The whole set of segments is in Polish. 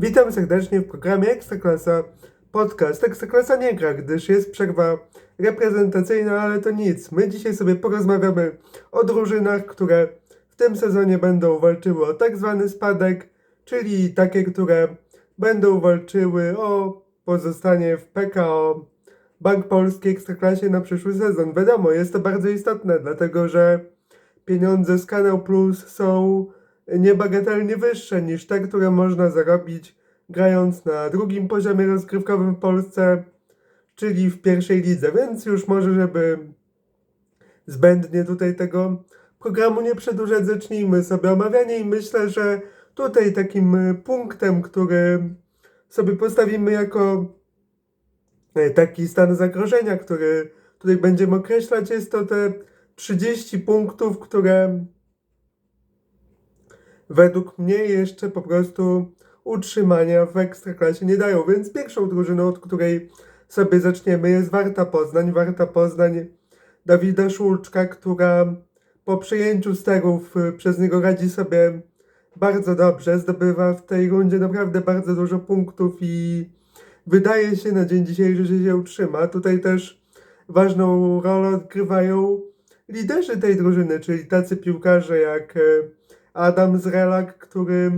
Witam serdecznie w programie Ekstraklasa Podcast. Ekstraklasa nie gra, gdyż jest przerwa reprezentacyjna, ale to nic. My dzisiaj sobie porozmawiamy o drużynach, które w tym sezonie będą walczyły o tak zwany spadek, czyli takie, które będą walczyły o pozostanie w PKO Bank Polski Ekstraklasie na przyszły sezon. Wiadomo, jest to bardzo istotne, dlatego że pieniądze z Kanał Plus są niebagatelnie wyższe niż te, które można zarobić grając na drugim poziomie rozgrywkowym w Polsce, czyli w pierwszej lidze, więc już może, żeby zbędnie tutaj tego programu nie przedłużać, zacznijmy sobie omawianie i myślę, że tutaj takim y, punktem, który sobie postawimy jako y, taki stan zagrożenia, który tutaj będziemy określać, jest to te 30 punktów, które według mnie jeszcze po prostu utrzymania w Ekstraklasie nie dają. Więc pierwszą drużyną, od której sobie zaczniemy jest Warta Poznań. Warta Poznań Dawida Szulczka, która po przejęciu sterów y, przez niego radzi sobie bardzo dobrze. Zdobywa w tej rundzie naprawdę bardzo dużo punktów i wydaje się na dzień dzisiejszy, że się utrzyma. Tutaj też ważną rolę odgrywają liderzy tej drużyny, czyli tacy piłkarze jak y, Adam Zrelak, który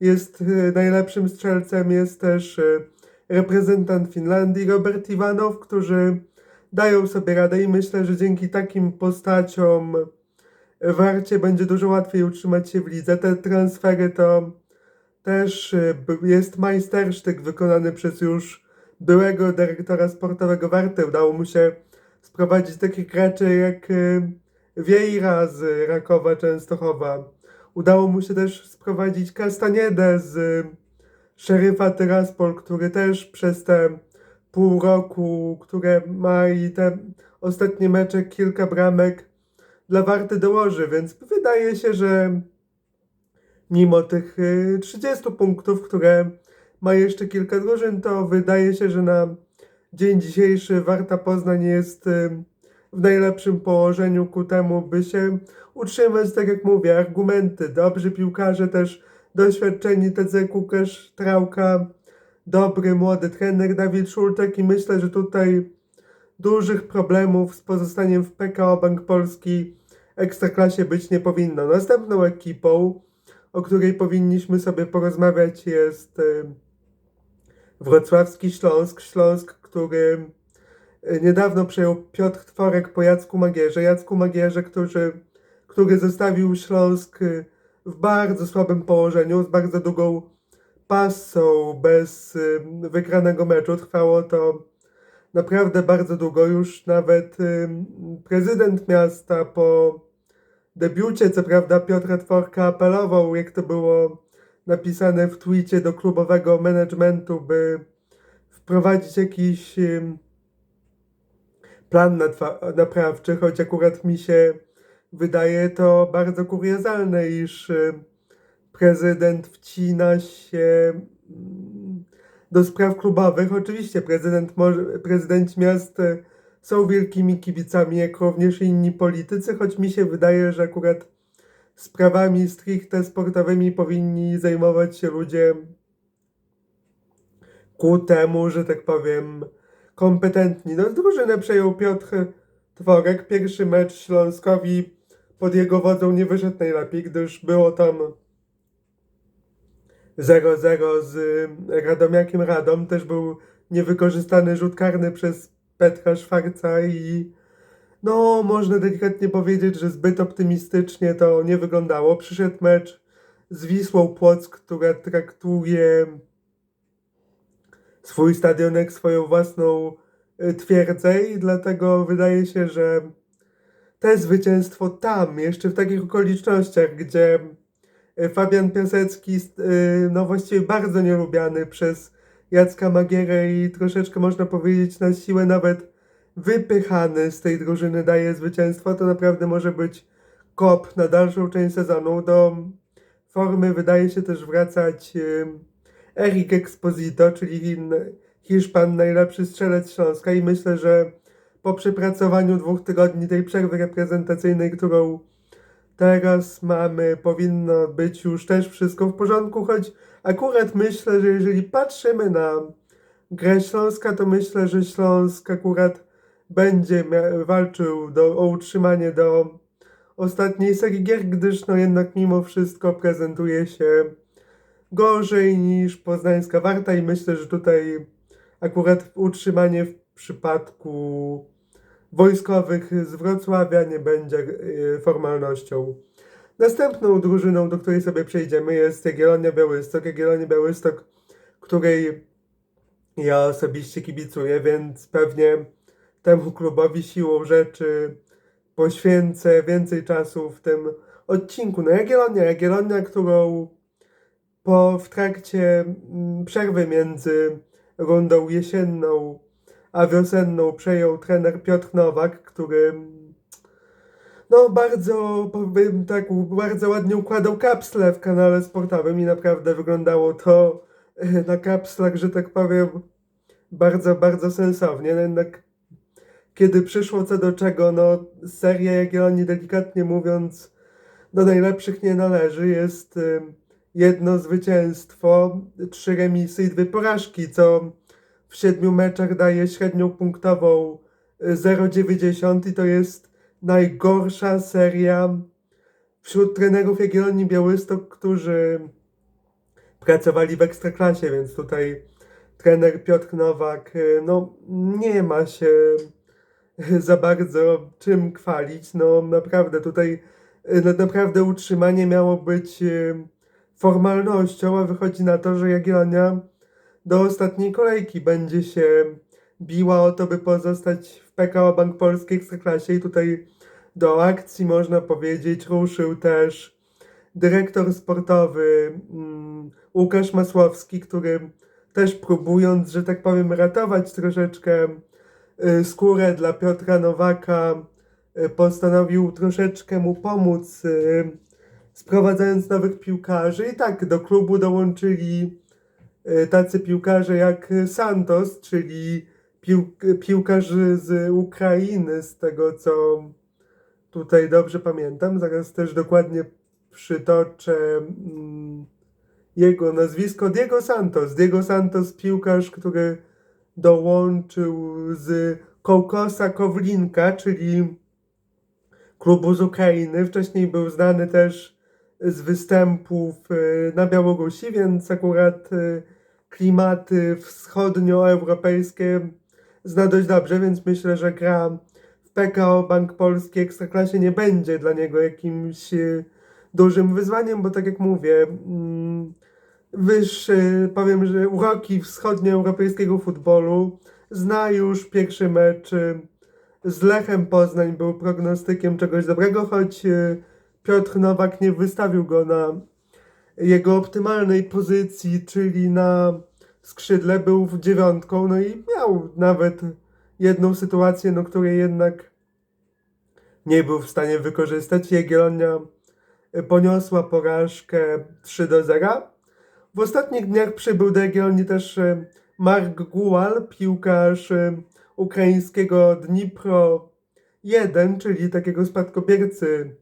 jest y, najlepszym strzelcem, jest też y, reprezentant Finlandii, Robert Iwanow, którzy dają sobie radę i myślę, że dzięki takim postaciom Warcie będzie dużo łatwiej utrzymać się w lidze. Te transfery to też y, jest majstersztyk wykonany przez już byłego dyrektora sportowego Warty. Udało mu się sprowadzić takich graczy jak Wiejra z Rakowa Częstochowa, Udało mu się też sprowadzić Castaniedę z y, szeryfa Tyraspol, który też przez te pół roku, które ma i te ostatnie mecze, kilka bramek dla Warty dołoży, więc wydaje się, że mimo tych 30 y, punktów, które ma jeszcze kilka drużyn, to wydaje się, że na dzień dzisiejszy Warta Poznań jest y, w najlepszym położeniu ku temu, by się utrzymać, tak jak mówię, argumenty, dobrzy piłkarze też, doświadczeni tacy Łukasz Trałka, dobry młody trener Dawid Szulczek i myślę, że tutaj dużych problemów z pozostaniem w PKO Bank Polski Ekstraklasie być nie powinno. Następną ekipą, o której powinniśmy sobie porozmawiać jest y, Wrocławski Śląsk. Śląsk, który niedawno przejął Piotr Tworek po Jacku Magierze. Jacku Magierze, który który zostawił Śląsk y, w bardzo słabym położeniu, z bardzo długą pasą, bez y, wygranego meczu. Trwało to naprawdę bardzo długo. Już nawet prezydent miasta po debiucie, co prawda Piotra Tworka apelował, jak to było napisane w twicie do klubowego managementu, by wprowadzić jakiś plan naprawczy, choć akurat mi się wydaje to bardzo kuriozalne, iż y, prezydent wcina się mm, do spraw klubowych. Oczywiście prezydent prezydenci miast y, są wielkimi kibicami, jak również inni politycy, choć mi się wydaje, że akurat sprawami stricte sportowymi powinni zajmować się ludzie ku temu, że tak powiem, kompetentni. No, drużynę przejął Piotr Tworek. Pierwszy mecz Śląskowi pod jego wodą nie wyszedł najlepiej, gdyż było tam 0-0 z Radomiakiem Radom. Też był niewykorzystany rzut karny przez Petra Szwarca i no, można delikatnie powiedzieć, że zbyt optymistycznie to nie wyglądało. Przyszedł mecz z Wisłą Płock, która traktuje swój stadion jak swoją własną y, twierdzę i dlatego wydaje się, że te zwycięstwo tam, jeszcze w takich okolicznościach, gdzie e, Fabian Piasecki, e, no właściwie bardzo nielubiany przez Jacka Magierę i troszeczkę można powiedzieć na siłę nawet wypychany z tej drużyny daje zwycięstwo, to naprawdę może być kop na dalszą część sezonu. Do formy wydaje się też wracać Eric Exposito, czyli Hiszpan, najlepszy strzelec Śląska. I myślę, że po przepracowaniu dwóch tygodni tej przerwy reprezentacyjnej, którą teraz mamy, powinno być już też wszystko w porządku, choć akurat myślę, że jeżeli patrzymy na grę Śląska, to myślę, że Śląsk akurat będzie walczył do, o utrzymanie do ostatniej serii gier, gdyż no jednak mimo wszystko prezentuje się gorzej niż poznańska Warta i myślę, że tutaj akurat utrzymanie w przypadku wojskowych z Wrocławia nie będzie y, formalnością. Następną drużyną, do której sobie przejdziemy jest Jagiellonia Białystok. Jagiellonia Białystok, której ja osobiście kibicuję, więc pewnie temu klubowi siłą rzeczy poświęcę więcej czasu w tym odcinku. No Jagiellonia, Jagiellonia, którą po, w trakcie mm, przerwy między rundą jesienną a wiosenną przejął trener Piotr Nowak, który no bardzo, powiem tak, bardzo ładnie układał kapsle w kanale sportowym i naprawdę wyglądało to e, na kapslach, że tak powiem, bardzo, bardzo sensownie. No jednak kiedy przyszło co do czego, no seria Jagiellonii delikatnie mówiąc do najlepszych nie należy. Jest y, jedno zwycięstwo, trzy remisy i dwie porażki, co w siedmiu meczach daje średnią punktową y, 0,90 i to jest najgorsza seria wśród trenerów Jagiellonii Białystok, którzy pracowali w Ekstraklasie, więc tutaj trener Piotr Nowak y, no, nie ma się za bardzo czym chwalić. No naprawdę tutaj y, no, naprawdę utrzymanie miało być y, formalnością, a wychodzi na to, że Jagiellonia do ostatniej kolejki będzie się biła o to, by pozostać w PKO Bank Polski Ekstraklasie. I tutaj do akcji można powiedzieć ruszył też dyrektor sportowy mm, Łukasz Masłowski, który też próbując, że tak powiem, ratować troszeczkę y, skórę dla Piotra Nowaka, y, postanowił troszeczkę mu pomóc, y, sprowadzając nowych piłkarzy. I tak do klubu dołączyli y, tacy piłkarze jak Santos, czyli pił, piłkarz z Ukrainy, z tego co tutaj dobrze pamiętam. Zaraz też dokładnie przytoczę mm, jego nazwisko. Diego Santos. Diego Santos, piłkarz, który dołączył z Kołkosa Kowlinka, czyli klubu z Ukrainy. Wcześniej był znany też z występów y, na Białorusi, więc akurat y, klimaty wschodnioeuropejskie zna dość dobrze, więc myślę, że gra w PKO Bank Polski Ekstraklasie nie będzie dla niego jakimś y, dużym wyzwaniem, bo tak jak mówię, mm, wyższy, powiem, że uroki wschodnioeuropejskiego futbolu zna już pierwszy mecz z Lechem Poznań był prognostykiem czegoś dobrego, choć Piotr Nowak nie wystawił go na jego optymalnej pozycji, czyli na skrzydle, był w dziewiątką, no i miał nawet jedną sytuację, no której jednak nie był w stanie wykorzystać. Jagiellonia poniosła porażkę 3 do 0. W ostatnich dniach przybył do Jagiellonii też e, Mark Gual, piłkarz e, ukraińskiego Dnipro 1, czyli takiego spadkobiercy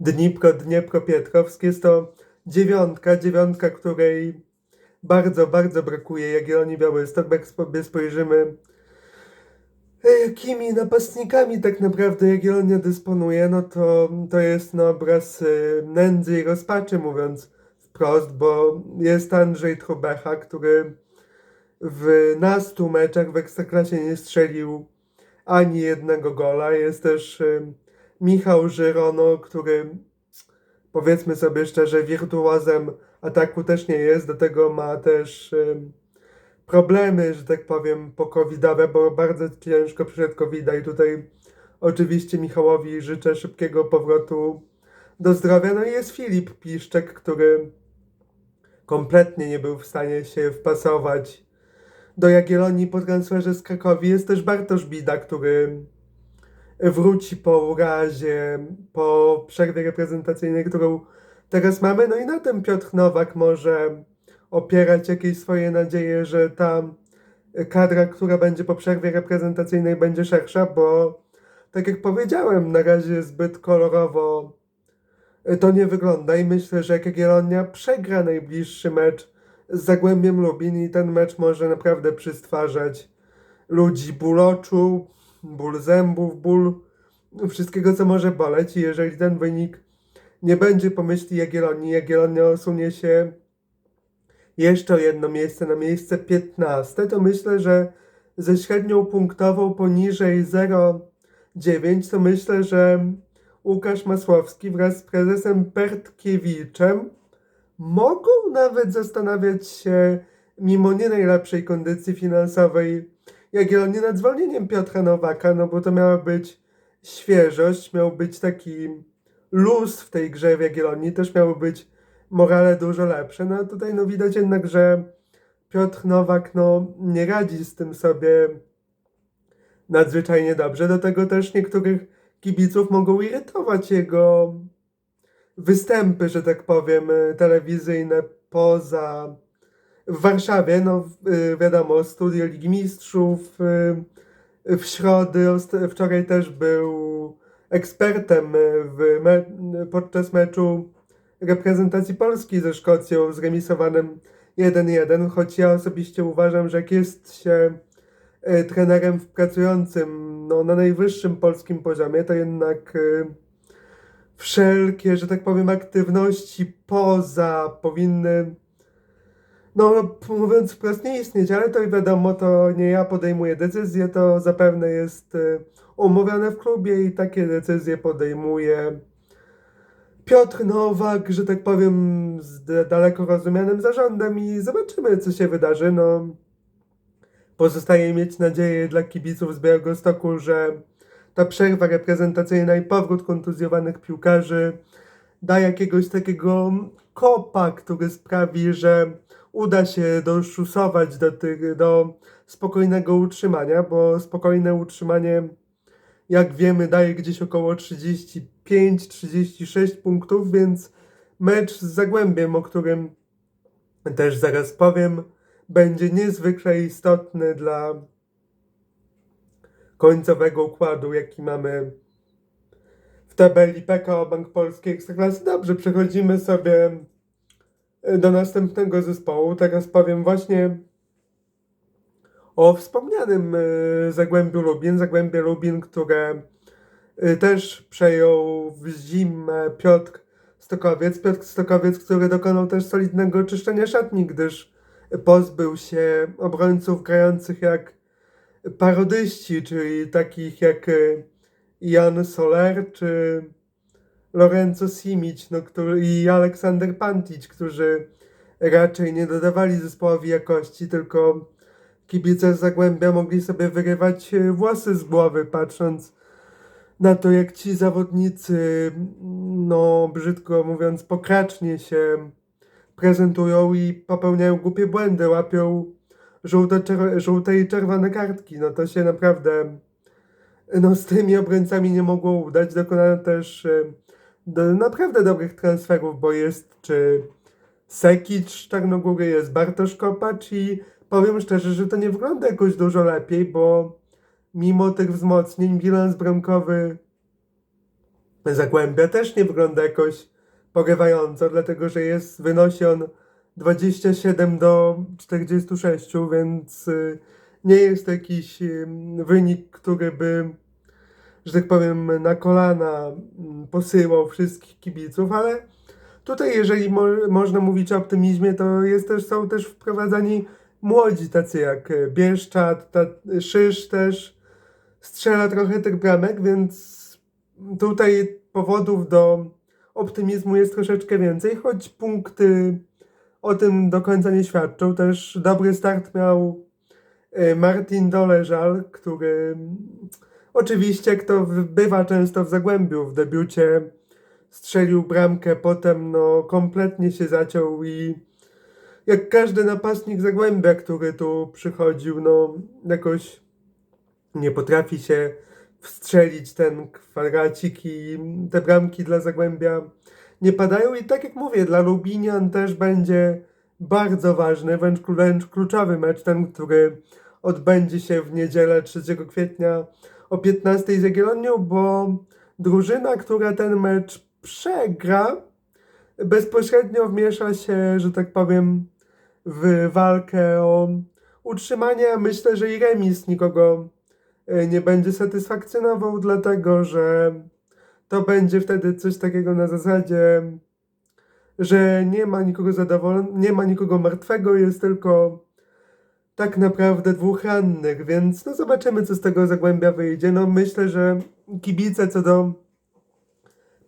Dnipro, Dniepro Pietrowsk. Jest to dziewiątka, dziewiątka, której bardzo, bardzo brakuje Jagiellonii Białystok. Sobie spojrzymy, e, jakimi napastnikami tak naprawdę Jagiellonia dysponuje, no to to jest no, obraz e, nędzy i rozpaczy, mówiąc wprost, bo jest Andrzej Trubecha, który w nastu meczach w Ekstraklasie nie strzelił ani jednego gola. Jest też y, Michał Żyrono, który powiedzmy sobie szczerze, wirtuozem ataku też nie jest. Do tego ma też y, problemy, że tak powiem, po covidowe, bo bardzo ciężko przyszedł covid i tutaj oczywiście Michałowi życzę szybkiego powrotu do zdrowia. No i jest Filip Piszczek, który kompletnie nie był w stanie się wpasować do Jagiellonii po transferze z Krakowi. Jest też Bartosz Bida, który wróci po urazie, po przerwie reprezentacyjnej, którą teraz mamy. No i na tym Piotr Nowak może opierać jakieś swoje nadzieje, że ta kadra, która będzie po przerwie reprezentacyjnej będzie szersza, bo tak jak powiedziałem, na razie zbyt kolorowo to nie wygląda i myślę, że Jagiellonia przegra najbliższy mecz z Zagłębiem Lubin i ten mecz może naprawdę przystwarzać ludzi ból oczu, ból zębów, ból wszystkiego, co może boleć. I jeżeli ten wynik nie będzie pomyśli Jagiellonii, Jagiellonia osunie się jeszcze jedno miejsce na miejsce 15, to myślę, że ze średnią punktową poniżej 0,9 to myślę, że Łukasz Masłowski wraz z prezesem Pertkiewiczem mogą nawet zastanawiać się, mimo nie najlepszej kondycji finansowej Jagiellonii nad zwolnieniem Piotra Nowaka, no bo to miała być świeżość, miał być taki luz w tej grze w Jagiellonii, też miały być morale dużo lepsze. No a tutaj no widać jednak, że Piotr Nowak no nie radzi z tym sobie nadzwyczajnie dobrze. Do tego też niektórych kibiców mogą irytować jego występy, że tak powiem, telewizyjne poza w Warszawie, no y, wiadomo, studio Ligi Mistrzów y, w środę, wczoraj też był ekspertem w me, podczas meczu reprezentacji Polski ze Szkocją zremisowanym 1-1, choć ja osobiście uważam, że jak jest się y, trenerem pracującym no, na najwyższym polskim poziomie, to jednak wszelkie, że tak powiem, aktywności poza powinny, no mówiąc wprost, nie istnieć, ale to wiadomo, to nie ja podejmuję decyzję, to zapewne jest y, umówione w klubie i takie decyzje podejmuje Piotr Nowak, że tak powiem, z daleko rozumianym zarządem i zobaczymy, co się wydarzy. No, pozostaje mieć nadzieję dla kibiców z Białegostoku, że ta przerwa reprezentacyjna i powrót kontuzjowanych piłkarzy da jakiegoś takiego kopa, który sprawi, że uda się doszusować do, tych, do spokojnego utrzymania, bo spokojne utrzymanie, jak wiemy, daje gdzieś około 35-36 punktów, więc mecz z Zagłębiem, o którym też zaraz powiem, będzie niezwykle istotny dla końcowego układu, jaki mamy w tabeli PKO Bank Polski Ekstraklasy. Dobrze, przechodzimy sobie do następnego zespołu. Teraz powiem właśnie o wspomnianym e, Zagłębiu Lubin. Zagłębie Lubin, które e, też przejął w zimę Piotr Stokowiec. Piotr Stokowiec, który dokonał też solidnego czyszczenia szatni, gdyż pozbył się obrońców grających jak parodyści, czyli takich jak e, Jan Soler czy Lorenzo Simic no, który, i Aleksander Pantic, którzy raczej nie dodawali zespołowi jakości, tylko kibice z Zagłębia mogli sobie wyrywać e, włosy z głowy, patrząc na to, jak ci zawodnicy, no brzydko mówiąc, pokracznie się prezentują i popełniają głupie błędy, łapią żółte, żółte i czerwone kartki. No to się naprawdę no, z tymi obrońcami nie mogło udać. Dokonano też e, do, naprawdę dobrych transferów, bo jest czy Sekic z Czarnogóry, jest Bartosz Kopacz i powiem szczerze, że to nie wygląda jakoś dużo lepiej, bo mimo tych wzmocnień bilans bramkowy Zagłębia też nie wygląda jakoś porywająco, dlatego że jest, wynosi on 27 do 46, więc y, nie jest to jakiś wynik, który by, że tak powiem, na kolana mm, posyłał wszystkich kibiców, ale tutaj jeżeli mo można mówić o optymizmie, to jest też, są też wprowadzani młodzi, tacy jak y, Bieszczad, ta, Szysz też strzela trochę tych bramek, więc tutaj powodów do optymizmu jest troszeczkę więcej, choć punkty o tym do końca nie świadczą. Też dobry start miał e, Martin Doleżal, który oczywiście, jak to w- bywa często w Zagłębiu, w debiucie strzelił bramkę, potem no kompletnie się zaciął i jak każdy napastnik Zagłębia, który tu przychodził, no jakoś nie potrafi się wstrzelić ten kwadracik i te bramki dla Zagłębia nie padają. I tak jak mówię, dla Lubinian też będzie bardzo ważny, wręcz kluczowy mecz, ten, który odbędzie się w niedzielę 3 kwietnia o 15 z Jagiellonią, bo drużyna, która ten mecz przegra, bezpośrednio wmiesza się, że tak powiem, w walkę o utrzymanie. Myślę, że i remis nikogo e, nie będzie satysfakcjonował, dlatego że to będzie wtedy coś takiego na zasadzie, że nie ma nikogo zadowolonego, nie ma nikogo martwego, jest tylko tak naprawdę dwóch rannych, więc no zobaczymy, co z tego Zagłębia wyjdzie. No myślę, że kibice co do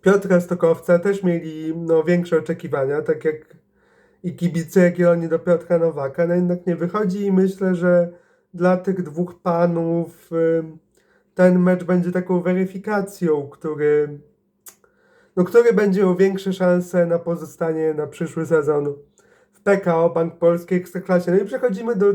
Piotra Stokowca też mieli no, większe oczekiwania, tak jak i kibice Jagiellonii do Piotra Nowaka, no jednak nie wychodzi i myślę, że dla tych dwóch panów y, ten mecz będzie taką weryfikacją, który no, który będzie miał większe szanse na pozostanie na przyszły sezon w PKO Bank Polski Ekstraklasie. No i przechodzimy do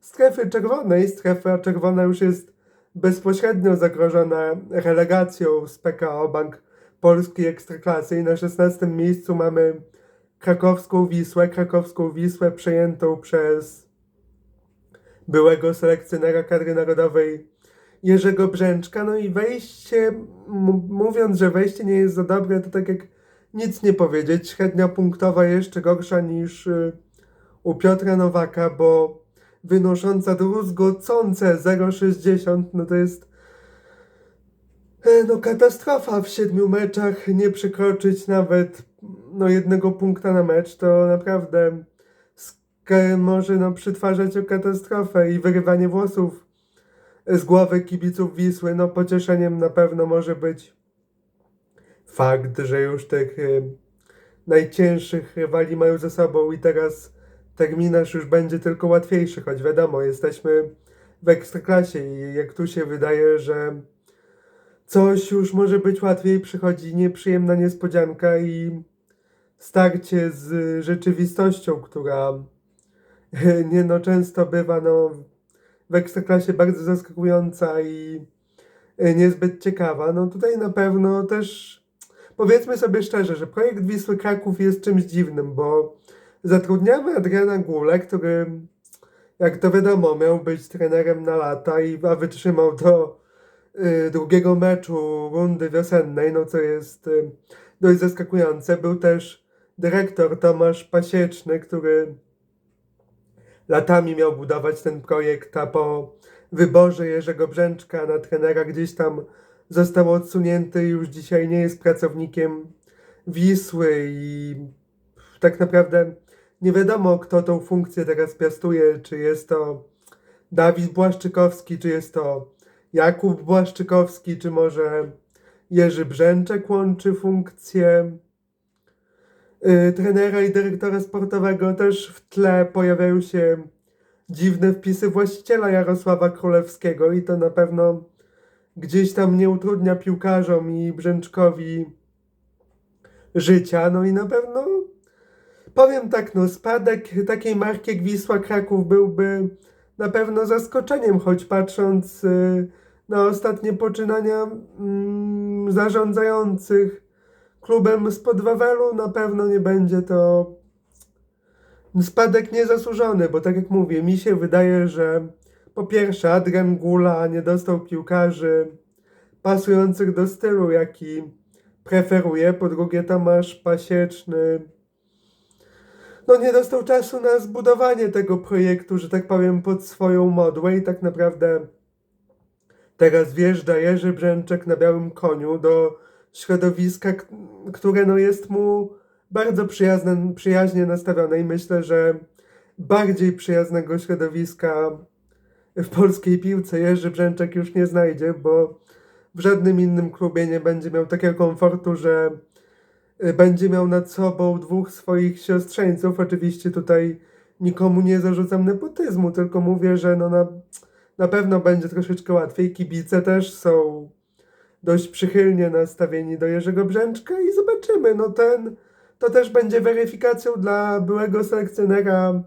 strefy czerwonej. Strefa czerwona już jest bezpośrednio zagrożona relegacją z PKO Bank Polski Ekstraklasy i na 16 miejscu mamy krakowską Wisłę. Krakowską Wisłę przejętą przez byłego selekcjonera kadry narodowej Jerzego Brzęczka. No i wejście, mówiąc, że wejście nie jest za dobre, to tak jak nic nie powiedzieć. Średnia punktowa jeszcze gorsza niż y, u Piotra Nowaka, bo wynosząca druzgocące 0,60, no to jest e, no katastrofa w siedmiu meczach, nie przekroczyć nawet no jednego punkta na mecz, to naprawdę może no przytwarzać o katastrofę i wyrywanie włosów z głowy kibiców Wisły, no pocieszeniem na pewno może być fakt, że już tych y, najcięższych rywali mają ze sobą i teraz terminarz już będzie tylko łatwiejszy, choć wiadomo, jesteśmy w ekstraklasie i jak tu się wydaje, że coś już może być łatwiej, przychodzi nieprzyjemna niespodzianka i starcie z rzeczywistością, która nie no często bywa no w ekstraklasie bardzo zaskakująca i niezbyt ciekawa. No tutaj na pewno też powiedzmy sobie szczerze, że projekt Wisły Kraków jest czymś dziwnym, bo zatrudniamy Adriana Gule, który jak to wiadomo miał być trenerem na lata i a wytrzymał do y, drugiego meczu rundy wiosennej, no co jest y, dość zaskakujące. Był też dyrektor Tomasz Pasieczny, który latami miał budować ten projekt, a po wyborze Jerzego Brzęczka na trenera gdzieś tam został odsunięty już dzisiaj nie jest pracownikiem Wisły i tak naprawdę nie wiadomo, kto tą funkcję teraz piastuje, czy jest to Dawid Błaszczykowski, czy jest to Jakub Błaszczykowski, czy może Jerzy Brzęczek łączy funkcję y, trenera i dyrektora sportowego. Też w tle pojawiają się dziwne wpisy właściciela Jarosława Królewskiego i to na pewno gdzieś tam nie utrudnia piłkarzom i Brzęczkowi życia. No i na pewno powiem tak, no spadek takiej marki jak Wisła Kraków byłby na pewno zaskoczeniem, choć patrząc y, na ostatnie poczynania mm, zarządzających klubem spod Wawelu, na pewno nie będzie to spadek niezasłużony, bo tak jak mówię, mi się wydaje, że po pierwsze Adrian Gula nie dostał piłkarzy pasujących do stylu, jaki preferuje, po drugie Tomasz Pasieczny no nie dostał czasu na zbudowanie tego projektu, że tak powiem, pod swoją modłę i tak naprawdę teraz wjeżdża Jerzy Brzęczek na białym koniu do środowiska, które no jest mu bardzo przyjazne, przyjaźnie nastawione i myślę, że bardziej przyjaznego środowiska w polskiej piłce Jerzy Brzęczek już nie znajdzie, bo w żadnym innym klubie nie będzie miał takiego komfortu, że będzie miał nad sobą dwóch swoich siostrzeńców. Oczywiście tutaj nikomu nie zarzucam nepotyzmu, tylko mówię, że no na, na pewno będzie troszeczkę łatwiej. Kibice też są dość przychylnie nastawieni do Jerzego Brzęczka i zobaczymy. No ten, to też będzie weryfikacją dla byłego selekcjonera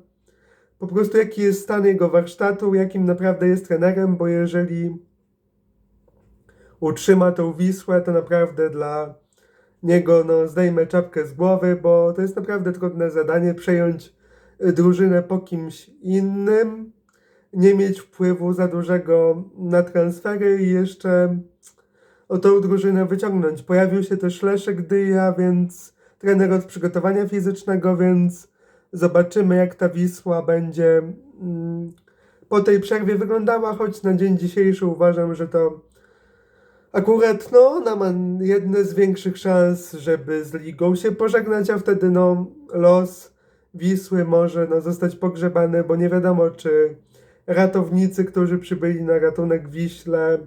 po prostu jaki jest stan jego warsztatu, jakim naprawdę jest trenerem, bo jeżeli utrzyma tą Wisłę, to naprawdę dla niego no, zdejmę czapkę z głowy, bo to jest naprawdę trudne zadanie przejąć y, drużynę po kimś innym, nie mieć wpływu za dużego na transfery i jeszcze o tą drużynę wyciągnąć. Pojawił się też Leszek Dyja, więc trener od przygotowania fizycznego, więc zobaczymy jak ta Wisła będzie mm, po tej przerwie wyglądała, choć na dzień dzisiejszy uważam, że to akurat no, ona ma jedne z większych szans, żeby z ligą się pożegnać, a wtedy no los Wisły może no, zostać pogrzebany, bo nie wiadomo czy ratownicy, którzy przybyli na ratunek Wiśle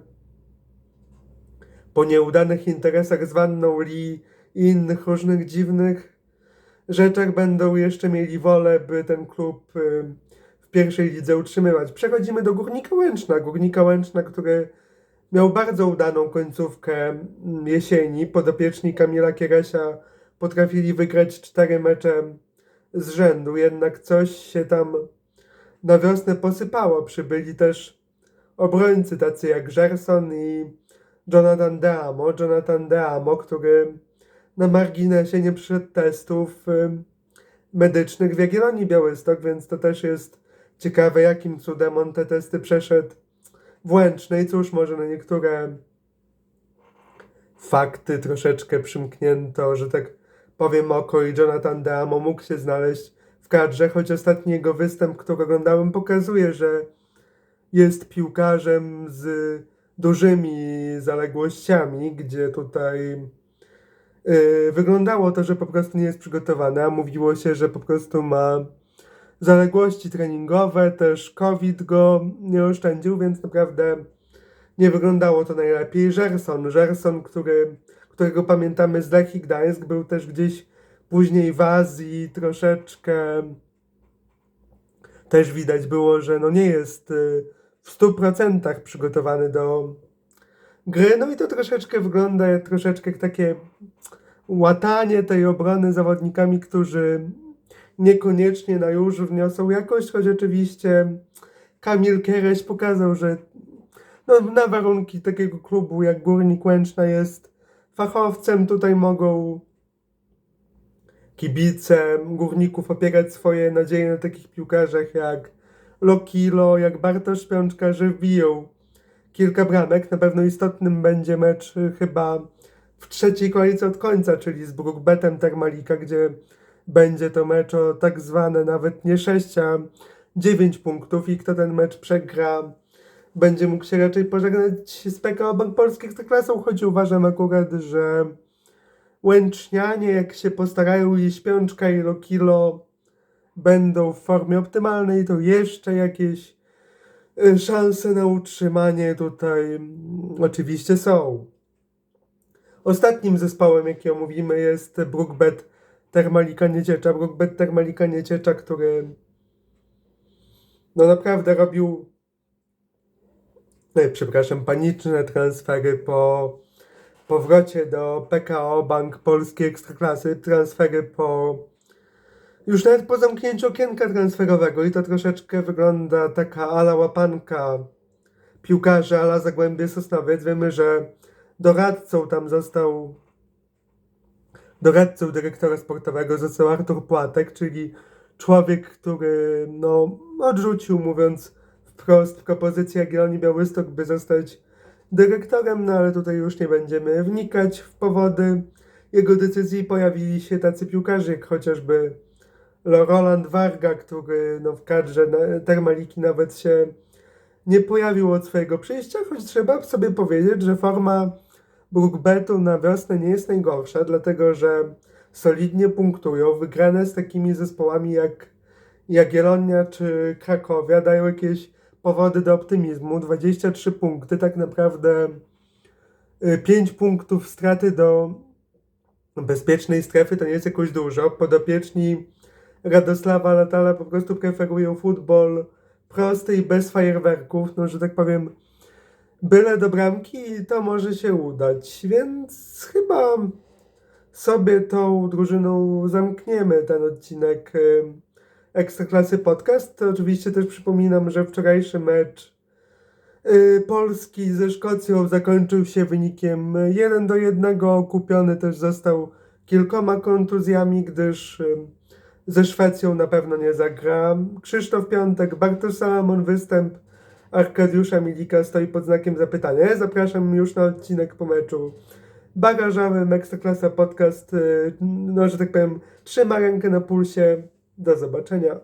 po nieudanych interesach z Wanną Lee i innych różnych dziwnych rzeczach będą jeszcze mieli wolę, by ten klub y, w pierwszej lidze utrzymywać. Przechodzimy do Górnika Łęczna. Górnika Łęczna, który miał bardzo udaną końcówkę jesieni. Podopieczni Kamila Kierasia potrafili wygrać cztery mecze z rzędu, jednak coś się tam na wiosnę posypało. Przybyli też obrońcy tacy jak Gerson i Jonathan Deamo. Jonathan Deamo, który na marginesie nie przyszedł testów medycznych w Jagiellonii Białystok, więc to też jest ciekawe, jakim cudem on te testy przeszedł w Łęcznej. Cóż, może na niektóre fakty troszeczkę przymknięto, że tak powiem oko i Jonathan Deamo mógł się znaleźć w kadrze, choć ostatni jego występ, który oglądałem, pokazuje, że jest piłkarzem z dużymi zaległościami, gdzie tutaj yy, wyglądało to, że po prostu nie jest przygotowany, a mówiło się, że po prostu ma zaległości treningowe, też COVID go nie oszczędził, więc naprawdę nie wyglądało to najlepiej. Gerson, Gerson, który, którego pamiętamy z Lechii Gdańsk, był też gdzieś później w Azji troszeczkę też widać było, że no nie jest y, w 100% przygotowany do gry. No i to troszeczkę wygląda troszeczkę takie łatanie tej obrony zawodnikami, którzy niekoniecznie na już wniosą jakość, choć oczywiście Kamil Kiereś pokazał, że no, na warunki takiego klubu jak Górnik Łęczna jest fachowcem, tutaj mogą kibice górników opierać swoje nadzieje na takich piłkarzach jak Lokilo, jak Bartosz Piączka, że wbiją kilka bramek. Na pewno istotnym będzie mecz chyba w trzeciej kolejce od końca, czyli z Brookbetem Termalika, gdzie będzie to mecz o tak zwane nawet nie 6, a 9 punktów. I kto ten mecz przegra, będzie mógł się raczej pożegnać z PKO Bank Polskich. Z klasą, choć uważam akurat, że Łęcznianie, jak się postarają i Śpiączka i Lokilo będą w formie optymalnej, to jeszcze jakieś y, szanse na utrzymanie tutaj mm, oczywiście są. Ostatnim zespołem, jaki omówimy, jest Brookbet Termalika Nieciecza. Brookbet Termalika Nieciecza, który no naprawdę robił, e, przepraszam, paniczne transfery po powrocie do PKO Bank Polski Ekstraklasy, transfery po już nawet po zamknięciu okienka transferowego i to troszeczkę wygląda taka ala łapanka piłkarzy, ala Zagłębie Sosnowiec. Wiemy, że doradcą tam został doradcą dyrektora sportowego został Artur Płatek, czyli człowiek, który no, odrzucił, mówiąc wprost, propozycję Jagiellonii Białystok, by zostać dyrektorem, no ale tutaj już nie będziemy wnikać w powody jego decyzji. Pojawili się tacy piłkarze, jak chociażby Roland Warga, który no, w kadrze Termaliki nawet się nie pojawił od swojego przyjścia, choć trzeba sobie powiedzieć, że forma Brookbetu na wiosnę nie jest najgorsza, dlatego że solidnie punktują. Wygrane z takimi zespołami jak Jagiellonia czy Krakowia dają jakieś powody do optymizmu. 23 punkty, tak naprawdę 5 y, punktów straty do bezpiecznej strefy to nie jest jakoś dużo. Podopieczni Radosława Latala po prostu preferują futbol prosty i bez fajerwerków, no że tak powiem byle do bramki i to może się udać, więc chyba sobie tą drużyną zamkniemy ten odcinek y, Ekstraklasy Podcast. Oczywiście też przypominam, że wczorajszy mecz y, Polski ze Szkocją zakończył się wynikiem 1 do 1. Kupiony też został kilkoma kontuzjami, gdyż y, Ze Szwecją na pewno nie zagra. Krzysztof Piątek, Bartosz Salamon, występ Arkadiusza Milika stoi pod znakiem zapytania. Zapraszam już na odcinek po meczu bagażowym, Ekstraklasa Podcast, y, no że tak powiem, trzyma rękę na pulsie. Do zobaczenia.